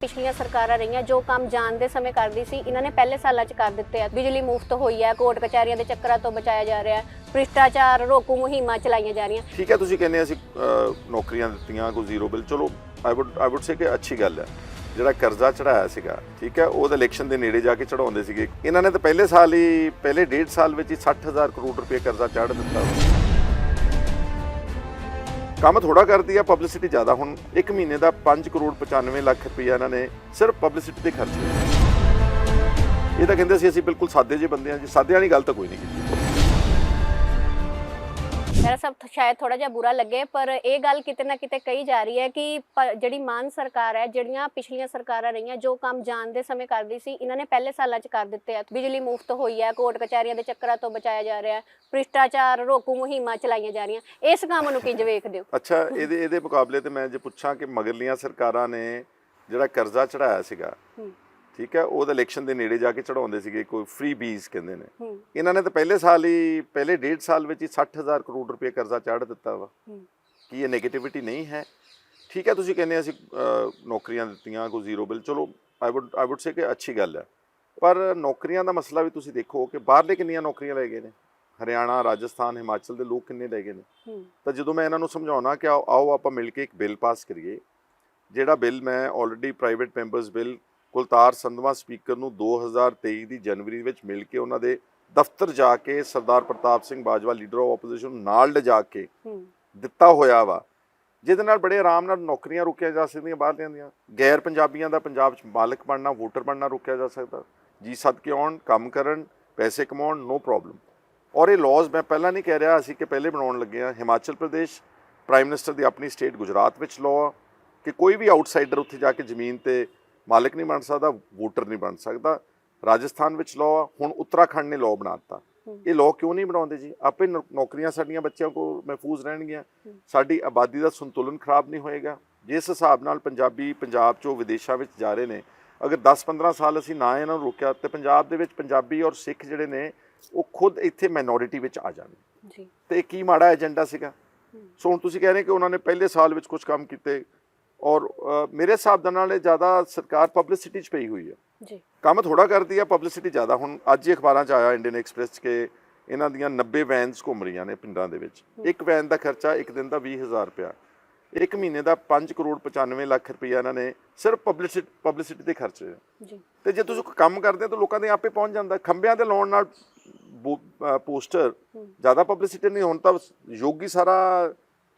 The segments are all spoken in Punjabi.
ਪਿਛਲੀਆਂ ਸਰਕਾਰਾਂ ਰਹੀਆਂ, ਜੋ ਕੰਮ ਜਾਣ ਸਮੇਂ ਕਰਦੀ ਸੀ, ਇਹਨਾਂ ਨੇ ਪਹਿਲੇ ਸਾਲਾਂ 'ਚ ਕਰ ਦਿੱਤੇ ਆ। ਬਿਜਲੀ ਮੁਫਤ ਹੋਈ ਹੈ ਕੋਰਟ ਕਚਹਿਰੀਆਂ ਦੇ ਚੱਕਰਾਂ ਤੋਂ ਬਚਾਇਆ ਜਾ ਰਿਹਾ ਹੈ ਭ੍ਰਿਸ਼ਟਾਚਾਰ, ਰੋਕੂ ਮੁਹਿੰਮਾਂ ਚਲਾਈਆਂ ਜਾ ਰਹੀਆਂ। ਠੀਕ ਹੈ, ਤੁਸੀਂ ਕਹਿੰਦੇ ਅਸੀਂ ਨੌਕਰੀਆਂ ਦਿੱਤੀਆਂ, ਕੋਈ ਜ਼ੀਰੋ ਬਿੱਲ। ਚਲੋ ਆਈ ਵੁੱਡ ਆਈ ਵੁੱਡ ਸੇ ਕਿ ਅੱਛੀ ਗੱਲ ਹੈ, ਜਿਹੜਾ ਕਰਜ਼ਾ ਚੜਾਇਆ ਸੀਗਾ, ਠੀਕ ਹੈ, ਉਹ ਤਾਂ ਇਲੈਕਸ਼ਨ ਦੇ ਨੇੜੇ ਜਾ ਕੇ ਚੜਾਉਂਦੇ ਸੀਗੇ। ਇਹਨਾਂ ਨੇ ਤਾਂ ਪਹਿਲੇ ਸਾਲ ਹੀ, ਪਹਿਲੇ ਡੇਢ ਸਾਲ ਵਿੱਚ ਹੀ 60000 ਕਰੋੜ ਰੁਪਏ ਕਰਜ਼ਾ ਚੜ੍ਹ ਦਿੱਤਾ। ਕੰਮ ਥੋੜਾ ਕਰਦੀ ਆ ਪਬਲਿਸਿਟੀ ਜ਼ਿਆਦਾ। ਹੁਣ 1 ਮਹੀਨੇ ਦਾ 5 ਕਰੋੜ 95 ਲੱਖ ਰੁਪਇਆ ਇਹਨਾਂ ਨੇ ਸਿਰਫ ਪਬਲਿਸਿਟੀ ਤੇ ਖਰਚ ਕੀਤਾ। ਇਹ ਤਾਂ ਕਹਿੰਦੇ ਸੀ, ਅਸੀਂ ਬਿਲਕੁਲ ਸਾਦੇ ਜਿਹੇ ਬੰਦੇ ਆ ਜੀ। ਸਾਦਿਆਂ ਵਾਲੀ ਗੱਲ ਤਾਂ ਕੋਈ ਨਹੀਂ ਕੀਤੀ। ਮੇਰਾ ਸਭ ਸ਼ਾਇਦ ਥੋੜਾ ਜਿਹਾ ਬੁਰਾ ਲੱਗੇ ਪਰ ਇਹ ਗੱਲ ਕਿਤੇ ਨਾ ਕਿਤੇ ਕਹੀ ਜਾ ਰਹੀ ਹੈ ਕਿ ਜਿਹੜੀ ਮਾਨ ਸਰਕਾਰ ਹੈ ਜਿਹੜੀਆਂ ਪਿਛਲੀਆਂ ਸਰਕਾਰਾਂ ਰਹੀਆਂ ਜੋ ਕੰਮ ਜਾਣ ਦੇ ਸਮੇਂ ਕਰਦੀ ਸੀ ਇਹਨਾਂ ਨੇ ਪਹਿਲੇ ਸਾਲਾਂ 'ਚ ਕਰ ਦਿੱਤੇ ਆ। ਬਿਜਲੀ ਮੁਫਤ ਹੋਈ ਹੈ ਕੋਰਟ ਕਚਹਿਰੀਆਂ ਦੇ ਚੱਕਰਾਂ ਤੋਂ ਬਚਾਇਆ ਜਾ ਰਿਹਾ ਭ੍ਰਿਸ਼ਟਾਚਾਰ ਰੋਕੂ ਮੁਹਿੰਮਾਂ ਚਲਾਈਆਂ ਜਾ ਰਹੀਆਂ। ਇਸ ਕੰਮ ਨੂੰ ਕਿੰਜ ਵੇਖਦੇ ਹੋ? ਅੱਛਾ ਇਹਦੇ ਇਹਦੇ ਮੁਕਾਬਲੇ ਤੇ ਮੈਂ ਜੇ ਪੁੱਛਾਂ ਕਿ ਮਗਰਲੀਆਂ ਸਰਕਾਰਾਂ ਨੇ ਜਿਹੜਾ ਕਰਜ਼ਾ ਚੜਾਇਆ ਸੀਗਾ ਠੀਕ ਹੈ ਉਹ ਤਾਂ ਇਲੈਕਸ਼ਨ ਦੇ ਨੇੜੇ ਜਾ ਕੇ ਚੜਾਉਂਦੇ ਸੀਗੇ ਕੋਈ ਫ੍ਰੀ ਬੀਜ਼ ਕਹਿੰਦੇ ਨੇ। ਇਹਨਾਂ ਨੇ ਤਾਂ ਪਹਿਲੇ ਸਾਲ ਹੀ ਪਹਿਲੇ ਡੇਢ ਸਾਲ ਵਿੱਚ ਹੀ 60000 ਕਰੋੜ ਰੁਪਏ ਕਰਜ਼ਾ ਚੜ੍ਹ ਦਿੱਤਾ ਵਾ। ਕੀ ਇਹ 네ਗੇਟਿਵਿਟੀ ਨਹੀਂ ਹੈ? ਠੀਕ ਹੈ ਤੁਸੀਂ ਕਹਿੰਦੇ ਅਸੀਂ ਨੌਕਰੀਆਂ ਦਿੱਤੀਆਂ ਕੋਈ ਜ਼ੀਰੋ ਬਿੱਲ ਚਲੋ ਆਈ ਵੁੱਡ ਆਈ ਵੁੱਡ ਸੇ ਕਿ ਅੱਛੀ ਗੱਲ ਹੈ। ਪਰ ਨੌਕਰੀਆਂ ਦਾ ਮਸਲਾ ਵੀ ਤੁਸੀਂ ਦੇਖੋ ਕਿ ਬਾਹਰਲੇ ਕਿੰਨੀਆਂ ਨੌਕਰੀਆਂ ਲੈ ਗਏ ਨੇ? ਹਰਿਆਣਾ ਰਾਜਸਥਾਨ ਹਿਮਾਚਲ ਦੇ ਲੋਕ ਕਿੰਨੇ ਲੈ ਗਏ ਨੇ? ਤਾਂ ਜਦੋਂ ਮੈਂ ਇਹਨਾਂ ਨੂੰ ਸਮਝਾਉਣਾ ਕਿ ਆਓ ਆਪਾਂ ਮਿਲ ਕੇ ਇੱਕ ਬਿੱਲ ਪਾਸ ਕਰੀਏ ਜਿਹੜਾ ਬਿੱਲ ਮੈਂ already private members bill Kultar Sandhwan speaker ਨੂੰ 2023 ਦੀ ਜਨਵਰੀ ਵਿੱਚ ਮਿਲ ਕੇ ਉਹਨਾਂ ਦੇ ਦਫ਼ਤਰ ਜਾ ਕੇ Sardar Partap Singh Bajwa leader of opposition ਨਾਲ ਲਿਜਾ ਕੇ ਦਿੱਤਾ ਹੋਇਆ ਵਾ ਜਿਹਦੇ ਨਾਲ ਬੜੇ ਆਰਾਮ ਨਾਲ ਨੌਕਰੀਆਂ ਰੁਕਿਆ ਜਾ ਸਕਦੀਆਂ ਬਾਹਰਲਿਆਂ ਦੀਆਂ ਗੈਰ ਪੰਜਾਬੀਆਂ ਦਾ ਪੰਜਾਬ 'ਚ ਮਾਲਕ ਬਣਨਾ ਵੋਟਰ ਬਣਨਾ ਰੁਕਿਆ ਜਾ ਸਕਦਾ। ਜੀ ਸਦਕੇ ਆਉਣ ਕੰਮ ਕਰਨ ਪੈਸੇ ਕਮਾਉਣ ਨੋ ਪ੍ਰੋਬਲਮ ਔਰ ਇਹ ਲਾਜ਼ ਮੈਂ ਪਹਿਲਾਂ ਨਹੀਂ ਕਹਿ ਰਿਹਾ ਅਸੀਂ ਕਿ ਪਹਿਲੇ ਬਣਾਉਣ ਲੱਗੇ ਆ ਹਿਮਾਚਲ ਪ੍ਰਦੇਸ਼ ਪ੍ਰਾਈਮ ਮਿਨਿਸਟਰ ਦੀ ਆਪਣੀ ਸਟੇਟ ਗੁਜਰਾਤ ਵਿੱਚ ਲਾਅ ਕਿ ਕੋਈ ਵੀ ਆਊਟਸਾਈਡਰ ਉੱਥੇ ਜਾ ਕੇ ਜ਼ਮੀਨ ਤੇ ਮਾਲਕ ਨਹੀਂ ਬਣ ਸਕਦਾ ਵੋਟਰ ਨਹੀਂ ਬਣ ਸਕਦਾ। ਰਾਜਸਥਾਨ ਵਿੱਚ ਲਾਅ ਹੁਣ ਉੱਤਰਾਖੰਡ ਨੇ ਲਾਅ ਬਣਾਤਾ ਇਹ ਲਾਅ ਕਿਉਂ ਨਹੀਂ ਬਣਾਉਂਦੇ ਜੀ? ਆਪੇ ਨੌਕਰੀਆਂ ਸਾਡੀਆਂ ਬੱਚਿਆਂ ਕੋਲ ਮਹਿਫੂਜ਼ ਰਹਿਣਗੀਆਂ। ਸਾਡੀ ਆਬਾਦੀ ਦਾ ਸੰਤੁਲਨ ਖਰਾਬ ਨਹੀਂ ਹੋਏਗਾ। ਜਿਸ ਹਿਸਾਬ ਨਾਲ ਪੰਜਾਬੀ ਪੰਜਾਬ ਚੋਂ ਵਿਦੇਸ਼ਾਂ ਵਿੱਚ ਜਾ ਰਹੇ ਨੇ ਅਗਰ 10-15 ਸਾਲ ਅਸੀਂ ਨਾ ਇਹਨਾਂ ਨੂੰ ਰੋਕਿਆ ਤੇ ਪੰਜਾਬ ਦੇ ਵਿੱਚ ਪੰਜਾਬੀ ਔਰ ਸਿੱਖ ਜਿਹੜੇ ਨੇ ਉਹ ਖੁਦ ਇੱਥੇ ਮਾਈਨੋਰਿਟੀ ਵਿੱਚ ਆ ਜਾਣਗੇ ਜੀ। ਤੇ ਕੀ ਮਾੜਾ ਏਜੰਡਾ ਸੀਗਾ? ਸੋ ਹੁਣ ਤੁਸੀਂ ਕਹਿ ਰਹੇ ਕਿ ਉਹਨਾਂ ਨੇ ਪਹਿਲੇ ਸਾਲ ਵਿੱਚ ਕੁਝ ਕੰਮ ਕੀਤੇ ਔਰ ਮੇਰੇ ਹਿਸਾਬ ਦੇ ਨਾਲ ਇਹ ਜ਼ਿਆਦਾ ਸਰਕਾਰ ਪਬਲਿਸਿਟੀ 'ਚ ਪਈ ਹੋਈ ਹੈ। ਜੀ। ਕੰਮ ਥੋੜਾ ਕਰਦੀ ਆ ਪਬਲਿਸਿਟੀ ਜ਼ਿਆਦਾ। ਹੁਣ ਅੱਜ ਹੀ ਅਖਬਾਰਾਂ 'ਚ ਆਇਆ ਇੰਡੀਅਨ ਐਕਸਪ੍ਰੈਸ 'ਚ ਕਿ ਇਹਨਾਂ ਦੀਆਂ 90 ਵੈਨਸ ਘੁੰਮ ਰਹੀਆਂ ਨੇ ਪਿੰਡਾਂ ਦੇ ਵਿੱਚ। ਇੱਕ ਵੈਨ ਦਾ ਖਰਚਾ ਇੱਕ ਦਿਨ ਦਾ 20000 ਰੁਪਇਆ। ਇੱਕ ਮਹੀਨੇ ਦਾ 5 ਕਰੋੜ 95 ਲੱਖ ਰੁਪਇਆ ਇਹਨਾਂ ਨੇ ਸਿਰਫ ਪਬਲਿਸਿਟੀ ਪਬਲਿਸਿਟੀ ਤੇ ਖਰਚੇ ਜੀ। ਤੇ ਜੇ ਤੁਸੀਂ ਕੰਮ ਕਰਦੇ ਹੋ ਤਾਂ ਲੋਕਾਂ ਦੇ ਆਪੇ ਪਹੁੰਚ ਜਾਂਦਾ। ਖੰਭਿਆਂ ਤੇ ਲਾਉਣ ਨਾਲ ਪੋਸਟਰ ਜ਼ਿਆਦਾ ਪਬਲਿਸਿਟੀ ਨਹੀਂ ਹੁਣ ਤਾਂ ਯੋਗੀ ਸਾਰਾ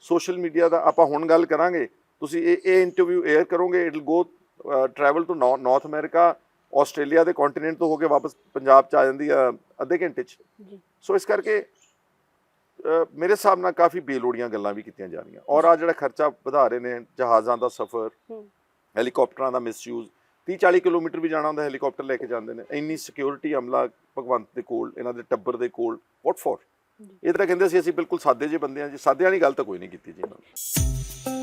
ਸੋਸ਼ਲ ਮੀਡੀਆ ਦਾ ਆਪਾਂ ਹੁਣ ਗੱਲ ਕਰਾਂਗੇ। ਤੁਸੀਂ ਇਹ ਇਹ ਇੰਟਰਵਿਊ 에ਅਰ ਕਰੋਗੇ it will go travel to North America Australia ਦੇ ਕੰਟੀਨੈਂਟ ਤੋਂ ਹੋ ਕੇ ਵਾਪਸ ਪੰਜਾਬ ਚ ਆ ਜਾਂਦੀ ਆ ਅੱਧੇ ਘੰਟੇ ਚ। ਜੀ। ਸੋ ਇਸ ਕਰਕੇ ਮੇਰੇ ਹਿਸਾਬ ਨਾਲ ਕਾਫੀ ਬੇਲੋੜੀਆਂ ਗੱਲਾਂ ਵੀ ਕੀਤੀਆਂ ਜਾ ਰਹੀਆਂ। ਔਰ ਆ ਜਿਹੜਾ ਖਰਚਾ ਵਧਾ ਰਹੇ ਨੇ ਜਹਾਜ਼ਾਂ ਦਾ ਸਫ਼ਰ ਹੈਲੀਕਾਪਟਰਾਂ ਦਾ ਮਿਸਯੂਜ਼ 30 40 ਕਿਲੋਮੀਟਰ ਵੀ ਜਾਣਾ ਹੁੰਦਾ ਹੈਲੀਕਾਪਟਰ ਲੈ ਕੇ ਜਾਂਦੇ ਨੇ। ਇੰਨੀ ਸਿਕਿਉਰਿਟੀ ਅਮਲਾ ਭਗਵੰਤ ਦੇ ਕੋਲ ਇਹਨਾਂ ਦੇ ਟੱਬਰ ਦੇ ਕੋਲ ਵਾਟ ਫॉर ਜੀ। ਇਹ ਤਾਂ ਕਹਿੰਦੇ ਸੀ ਅਸੀਂ ਬਿਲਕੁਲ ਸਾਦੇ ਜਿਹੇ ਬੰਦੇ ਆ ਜੀ। ਸਾਦਿਆਂ ਵਾਲੀ ਗੱਲ ਤਾਂ ਕੋਈ ਨਹੀਂ ਕੀਤੀ ਜੀ ਇਹਨਾਂ ਨੇ।